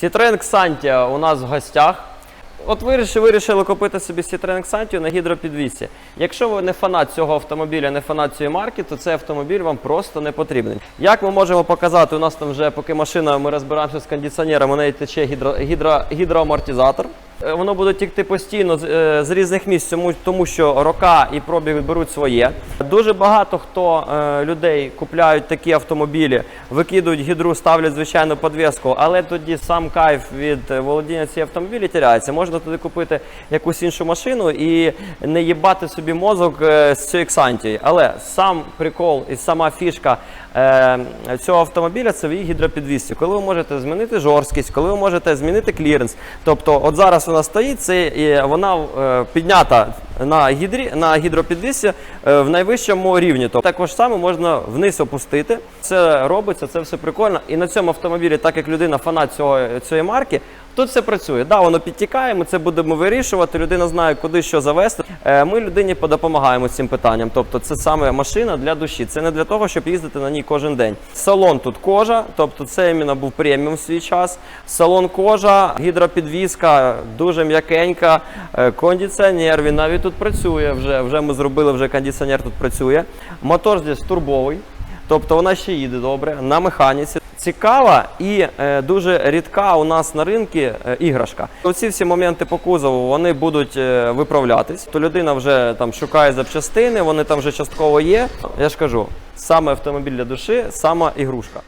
Citroen Xantia у нас в гостях. От вирішили, вирішили купити собі Citroen Xantia на гідропідвісі. Якщо ви не фанат цього автомобіля, не фанат цієї марки, то цей автомобіль вам просто не потрібен. Як ми можемо показати, у нас там вже поки машина, ми розбираємося з кондиціонером, у неї тече гідро, гідро, гідроамортизатор. Е, Воно буде тікти постійно з, е, різних місць, тому, що рока і пробіг беруть своє. Дуже багато хто е, людей купляють такі автомобілі, викидують гідру, ставлять звичайну подвіску, але тоді сам кайф від володіння цієї автомобілі тіряється. Можна туди купити якусь іншу машину і не їбати собі мозок з цією Xantia. Але сам прикол і сама фішка цього автомобіля це в її гідропідвісці. Коли ви можете змінити жорсткість, коли ви можете змінити кліренс. Тобто, от зараз вона стоїть, це і вона е, піднята на гідрі на гідропідвісці е, в найвищому рівні. Тобто також саме можна вниз опустити. Це робиться, це все прикольно. І на цьому автомобілі, так як людина фанат цього цієї марки. Тут все працює. Да, воно підтікає, ми це будемо вирішувати. Людина знає, куди що завести. Е, Ми людині допомагаємо цим питанням. Тобто, це саме машина для душі. Це не для того, щоб їздити на ній кожен день. Салон тут кожа, тобто це іменно був преміум в свій час. Салон кожа, гідропідвізка, дуже м'якенька, е, кондиціонер. Він навіть тут працює. Вже вже ми зробили, вже кондиціонер тут працює. Мотор здесь турбовий. Тобто вона ще їде добре на механіці. Цікава і е, дуже рідка у нас на ринку е, іграшка. Оці всі моменти по кузову вони будуть е, виправлятись. То людина вже там шукає запчастини, вони там вже частково є. Я ж кажу, саме автомобіль для душі, сама ігрушка.